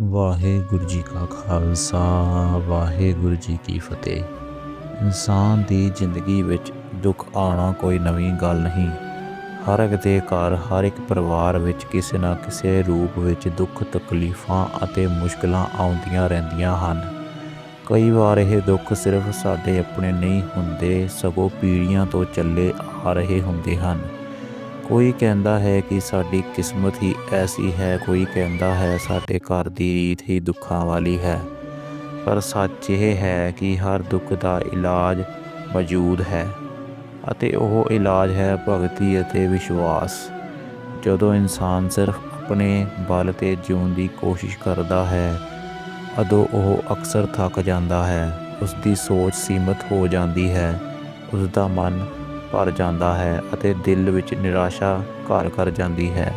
ਵਾਹਿਗੁਰੂ ਜੀ ਕਾ ਖਾਲਸਾ, ਵਾਹਿਗੁਰੂ ਜੀ ਕੀ ਫਤਿਹ। ਇਨਸਾਨ ਦੀ ਜ਼ਿੰਦਗੀ ਵਿੱਚ ਦੁੱਖ ਆਉਣਾ ਕੋਈ ਨਵੀਂ ਗੱਲ ਨਹੀਂ। ਹਰ ਇੱਕ ਦੇ ਘਰ, ਹਰ ਇੱਕ ਪਰਿਵਾਰ ਵਿੱਚ ਕਿਸੇ ਨਾ ਕਿਸੇ ਰੂਪ ਵਿੱਚ ਦੁੱਖ, ਤਕਲੀਫਾਂ ਅਤੇ ਮੁਸ਼ਕਲਾਂ ਆਉਂਦੀਆਂ ਰਹਿੰਦੀਆਂ ਹਨ। ਕਈ ਵਾਰ ਇਹ ਦੁੱਖ ਸਿਰਫ ਸਾਡੇ ਆਪਣੇ ਨਹੀਂ ਹੁੰਦੇ, ਸਗੋਂ ਪੀੜ੍ਹੀਆਂ ਤੋਂ ਚੱਲੇ ਆ ਰਹੇ ਹੁੰਦੇ ਹਨ। ਕੋਈ ਕਹਿੰਦਾ ਹੈ ਕਿ ਸਾਡੀ ਕਿਸਮਤ ਹੀ ਐਸੀ ਹੈ, ਕੋਈ ਕਹਿੰਦਾ ਹੈ ਸਾਡੇ ਘਰ ਦੀ ਰੀਤ ਹੀ ਦੁੱਖਾਂ ਵਾਲੀ ਹੈ। ਪਰ ਸੱਚ ਇਹ ਹੈ ਕਿ ਹਰ ਦੁੱਖ ਦਾ ਇਲਾਜ ਮੌਜੂਦ ਹੈ ਅਤੇ ਉਹ ਇਲਾਜ ਹੈ ਭਗਤੀ ਅਤੇ ਵਿਸ਼ਵਾਸ। ਜਦੋਂ ਇਨਸਾਨ ਸਿਰਫ ਆਪਣੇ ਬਲ ਤੇ ਜਿਉਣ ਦੀ ਕੋਸ਼ਿਸ਼ ਕਰਦਾ ਹੈ, ਉਦੋਂ ਉਹ ਅਕਸਰ ਥੱਕ ਜਾਂਦਾ ਹੈ ਉਸ ਦੀ ਸੋਚ ਸੀਮਤ ਹੋ ਜਾਂਦੀ ਹੈ ਉਸ ਦਾ ਮਨ ਭਰ ਜਾਂਦਾ ਹੈ ਅਤੇ ਦਿਲ ਵਿੱਚ ਨਿਰਾਸ਼ਾ ਘਰ ਕਰ ਜਾਂਦੀ ਹੈ।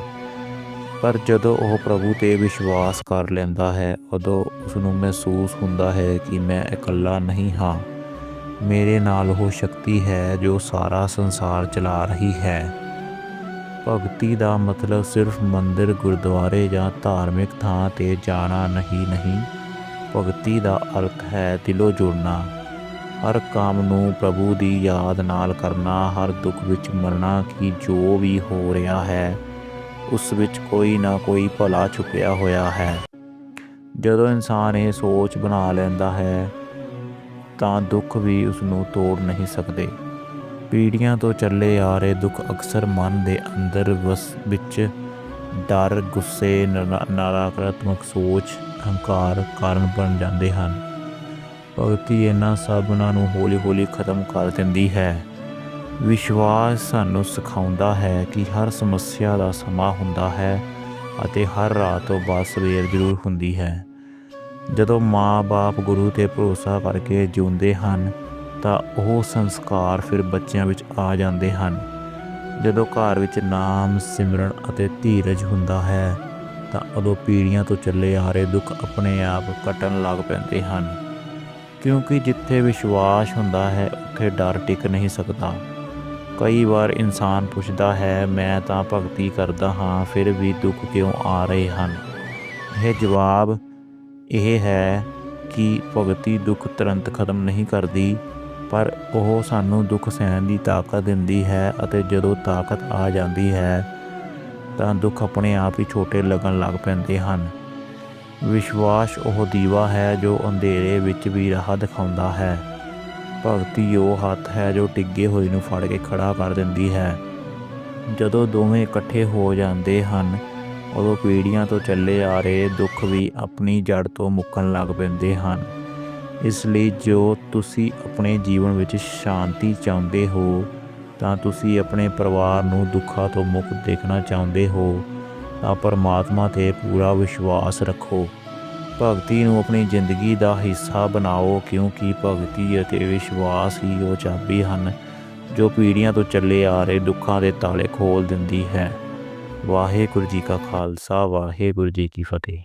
ਪਰ ਜਦੋਂ ਉਹ ਪ੍ਰਭੂ ਤੇ ਵਿਸ਼ਵਾਸ ਕਰ ਲੈਂਦਾ ਹੈ, ਉਦੋਂ ਉਸ ਨੂੰ ਮਹਿਸੂਸ ਹੁੰਦਾ ਹੈ ਕਿ ਮੈਂ ਇਕੱਲਾ ਨਹੀਂ ਹਾਂ। ਮੇਰੇ ਨਾਲ ਉਹ ਸ਼ਕਤੀ ਹੈ ਜੋ ਸਾਰਾ ਸੰਸਾਰ ਚਲਾ ਰਹੀ ਹੈ। ਭਗਤੀ ਦਾ ਮਤਲਬ ਸਿਰਫ ਮੰਦਿਰ, ਗੁਰਦੁਆਰੇ ਜਾਂ ਧਾਰਮਿਕ ਥਾਂ ਤੇ ਜਾਣਾ ਨਹੀਂ ਨਹੀਂ। ਭਗਤੀ ਦਾ ਅਰਥ ਹੈ ਦਿਲੋਂ ਜੁੜਨਾ। ਹਰ ਕੰਮ ਨੂੰ ਪ੍ਰਭੂ ਦੀ ਯਾਦ ਨਾਲ ਕਰਨਾ, ਹਰ ਦੁੱਖ ਵਿੱਚ ਮੰਨਣਾ ਕਿ ਜੋ ਵੀ ਹੋ ਰਿਹਾ ਹੈ, ਉਸ ਵਿੱਚ ਕੋਈ ਨਾ ਕੋਈ ਭਲਾ ਛੁਪਿਆ ਹੋਇਆ ਹੈ। ਜਦੋਂ ਇਨਸਾਨ ਇਹ ਸੋਚ ਬਣਾ ਲੈਂਦਾ ਹੈ, ਤਾਂ ਦੁੱਖ ਵੀ ਉਸ ਨੂੰ ਤੋੜ ਨਹੀਂ ਸਕਦੇ। ਪੀੜ੍ਹੀਆਂ ਤੋਂ ਚੱਲੇ ਆ ਰਹੇ ਦੁੱਖ ਅਕਸਰ ਮਨ ਦੇ ਅੰਦਰ ਵਸ ਵਿੱਚ ਡਰ, ਗੁੱਸੇ ਨਰਾ- ਨਕਾਰਾਤਮਕ ਸੋਚ ਹੰਕਾਰ ਕਾਰਨ ਬਣ ਜਾਂਦੇ ਹਨ। ਭਗਤੀ ਇਹਨਾਂ ਸਭਨਾਂ ਨੂੰ ਹੌਲੀ-ਹੌਲੀ ਖਤਮ ਕਰ ਦਿੰਦੀ ਹੈ। ਵਿਸ਼ਵਾਸ ਸਾਨੂੰ ਸਿਖਾਉਂਦਾ ਹੈ ਕਿ ਹਰ ਸਮੱਸਿਆ ਦਾ ਸਮਾਂ ਹੁੰਦਾ ਹੈ ਅਤੇ ਹਰ ਰਾਤ ਤੋਂ ਬਾਅਦ ਸਵੇਰ ਜ਼ਰੂਰ ਹੁੰਦੀ ਹੈ। ਜਦੋਂ ਮਾਂ-ਬਾਪ ਗੁਰੂ ਤੇ ਭਰੋਸਾ ਕਰਕੇ ਜਿਉਂਦੇ ਹਨ, ਤਾਂ ਉਹ ਸੰਸਕਾਰ ਫਿਰ ਬੱਚਿਆਂ ਵਿੱਚ ਆ ਜਾਂਦੇ ਹਨ। ਜਦੋਂ ਘਰ ਵਿੱਚ ਨਾਮ, ਸਿਮਰਨ ਅਤੇ ਧੀਰਜ ਹੁੰਦਾ ਹੈ, ਤਾਂ ਉਦੋਂ ਪੀੜ੍ਹੀਆਂ ਤੋਂ ਚੱਲੇ ਆ ਰਹੇ ਦੁੱਖ ਆਪਣੇ ਆਪ ਕੱਟਣ ਲੱਗ ਪੈਂਦੇ ਹਨ। ਕਿਉਂਕਿ ਜਿੱਥੇ ਵਿਸ਼ਵਾਸ ਹੁੰਦਾ ਹੈ, ਉੱਥੇ ਡਰ ਟਿਕ ਨਹੀਂ ਸਕਦਾ। ਕਈ ਵਾਰ ਇਨਸਾਨ ਪੁੱਛਦਾ ਹੈ, ਮੈਂ ਤਾਂ ਭਗਤੀ ਕਰਦਾ ਹਾਂ, ਫਿਰ ਵੀ ਦੁੱਖ ਕਿਉਂ ਆ ਰਹੇ ਹਨ? ਇਹ ਜਵਾਬ ਇਹ ਹੈ ਕਿ ਭਗਤੀ ਦੁੱਖ ਤੁਰੰਤ ਖਤਮ ਨਹੀਂ ਕਰਦੀ, ਪਰ ਉਹ ਸਾਨੂੰ ਦੁੱਖ ਸਹਿਣ ਦੀ ਤਾਕਤ ਦਿੰਦੀ ਹੈ ਅਤੇ ਜਦੋਂ ਤਾਕਤ ਆ ਜਾਂਦੀ ਹੈ, ਤਾਂ ਦੁੱਖ ਆਪਣੇ ਆਪ ਹੀ ਛੋਟੇ ਲੱਗਣ ਲੱਗ ਪੈਂਦੇ ਹਨ। ਵਿਸ਼ਵਾਸ ਉਹ ਦੀਵਾ ਹੈ ਜੋ ਅੰਧੇਰੇ ਵਿੱਚ ਵੀ ਰਾਹ ਦਿਖਾਉਂਦਾ ਹੈ। ਭਗਤੀ ਉਹ ਹੱਥ ਹੈ ਜੋ ਟਿੱਗੇ ਹੋਏ ਨੂੰ ਫੜ ਕੇ ਖੜਾ ਕਰ ਦਿੰਦੀ ਹੈ। ਜਦੋਂ ਦੋਵੇਂ ਇਕੱਠੇ ਹੋ ਜਾਂਦੇ ਹਨ, ਉਦੋਂ ਪੀੜ੍ਹੀਆਂ ਤੋਂ ਚੱਲੇ ਆ ਰਹੇ ਦੁੱਖ ਵੀ ਆਪਣੀ ਜੜ ਤੋਂ ਮੁੱਕਣ ਲੱਗ ਪੈਂਦੇ ਹਨ। ਇਸ ਲਈ ਜੋ ਤੁਸੀਂ ਆਪਣੇ ਜੀਵਨ ਵਿੱਚ ਸ਼ਾਂਤੀ ਚਾਹੁੰਦੇ ਹੋ, ਤਾਂ ਤੁਸੀਂ ਆਪਣੇ ਪਰਿਵਾਰ ਨੂੰ ਦੁੱਖਾਂ ਤੋਂ ਮੁਕਤ ਦੇਖਣਾ ਚਾਹੁੰਦੇ ਹੋ। ਤਾਂ ਪਰਮਾਤਮਾ ਤੇ ਪੂਰਾ ਵਿਸ਼ਵਾਸ ਰੱਖੋ। ਭਗਤੀ ਨੂੰ ਆਪਣੀ ਜ਼ਿੰਦਗੀ ਦਾ ਹਿੱਸਾ ਬਣਾਓ, ਕਿਉਂਕਿ ਭਗਤੀ ਅਤੇ ਵਿਸ਼ਵਾਸ ਹੀ ਉਹ ਚਾਬੀ ਹਨ, ਜੋ ਪੀੜ੍ਹੀਆਂ ਤੋਂ ਚੱਲੇ ਆ ਰਹੇ ਦੁੱਖਾਂ ਦੇ ਤਾਲੇ ਖੋਲ ਦਿੰਦੀ ਹੈ। ਵਾਹਿਗੁਰੂ ਜੀ ਕਾ ਖਾਲਸਾ, ਵਾਹਿਗੁਰੂ ਜੀ ਕੀ ਫਤਿਹ।